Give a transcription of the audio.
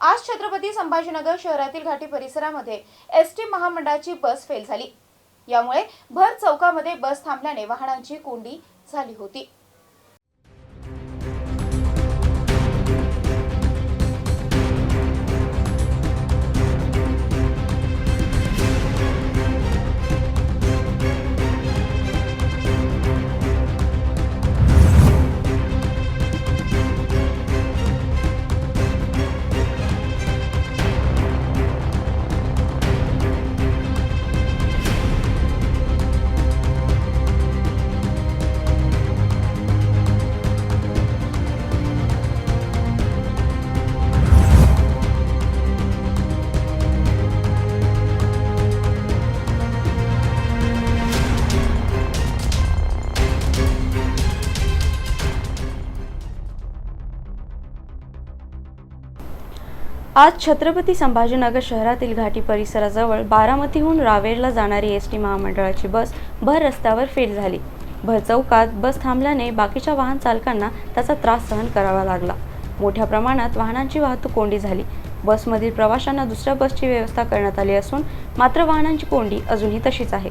आज छत्रपती संभाजीनगर शहरातील घाटी परिसरामध्ये एस टी महामंडळाची बस फेल झाली. यामुळे भर चौकामध्ये बस थांबल्याने वाहनांची कोंडी झाली होती. आज छत्रपती संभाजीनगर शहरातील घाटी परिसराजवळ बारामतीहून रावेरला जाणारी एस टी महामंडळाची बस भर रस्त्यावर फेल झाली. भर चौकात बस थांबल्याने बाकीच्या वाहन चालकांना त्याचा त्रास सहन करावा लागला. मोठ्या प्रमाणात वाहनांची वाहतूक कोंडी झाली. बसमधील प्रवाशांना दुसऱ्या बसची व्यवस्था करण्यात आली असून मात्र वाहनांची कोंडी अजूनही तशीच आहे.